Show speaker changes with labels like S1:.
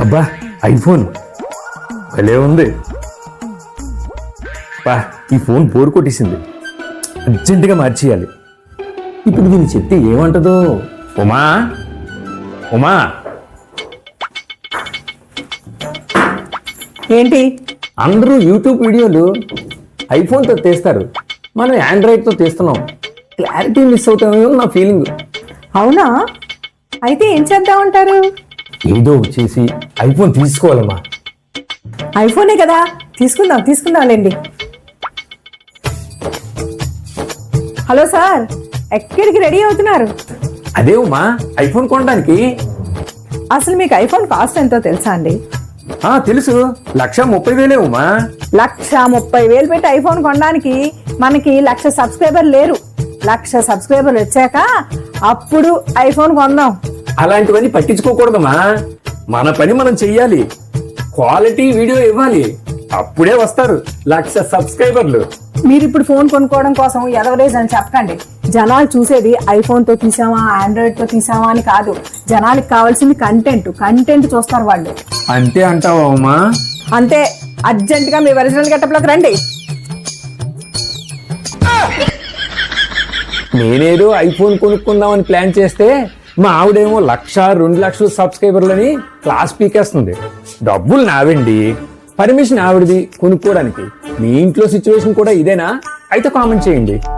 S1: అబ్బా ఐఫోన్. భలే ఉంది. బా ఈ ఫోన్ బోర్ కొట్టేసింది. అర్జెంటుగా మార్చేయాలి. ఇప్పుడు దీన్ని చెప్తే ఏమంటదో? ఉమా? ఉమా?
S2: ఏంటి?
S1: అందరూ యూట్యూబ్ వీడియోలు ఐఫోన్తో తీస్తారు. మనం ఆండ్రాయిడ్తో తీస్తున్నాం. క్లారిటీ మిస్ అవుతామేమో నా ఫీలింగ్.
S2: అవునా? అయితే ఏం చేద్దామంటారు
S1: ఏదో వచ్చేసి ఐఫోన్ తీసుకోవాలమ్మా.
S2: ఐఫోనే కదా? తీసుకుందాం తీసుకుందాంలేండి హలో సార్ ఎక్కడికి రెడీ అవుతున్నారు?
S1: అదే ఉమా ఐఫోన్ కొనడానికి?
S2: అసలు మీకు ఐఫోన్ కాస్ట్ ఎంతో తెలుసా అండి?
S1: ఆ తెలుసు. లక్ష ముప్పై వేలే ఉమా
S2: లక్ష ముప్పై వేలు పెట్టి ఐఫోన్ కొనడానికి మనకి లక్ష సబ్స్క్రైబర్ లేరు. లక్ష సబ్స్క్రైబర్లు వచ్చాక అప్పుడు ఐఫోన్ కొందాం.
S1: అలాంటివన్నీ పట్టించుకోకూడదమ్మా. మన పని మనం చెయ్యాలి. క్వాలిటీ వీడియో ఇవ్వాలి. అప్పుడే వస్తారు లక్ష సబ్స్క్రైబర్లు.
S2: మీరు ఇప్పుడు ఫోన్ కొనుక్కోవడం కోసం ఎదవరేజ్ అని చెప్పకండి. జనాలు చూసేది ఐఫోన్తో తీసామా ఆండ్రాయిడ్తో తీసామా అని కాదు. జనానికి కావాల్సింది కంటెంట్ కంటెంట్ చూస్తారు వాళ్ళు.
S1: అంతే అంటావా
S2: అంతే అర్జెంట్గా మీ ఒరిజినల్ గెటప్లోకి రండి.
S1: నేనేదో ఐఫోన్ కొనుక్కుందామని ప్లాన్ చేస్తే మా ఆవిడేమో లక్ష రెండు లక్షలు సబ్స్క్రైబర్లని క్లాస్ పీకేస్తుంది. డబ్బులు నావండి. పర్మిషన్ ఆవిడది కొనుక్కోవడానికి. మీ ఇంట్లో సిచ్యువేషన్ కూడా ఇదేనా? అయితే కామెంట్ చేయండి.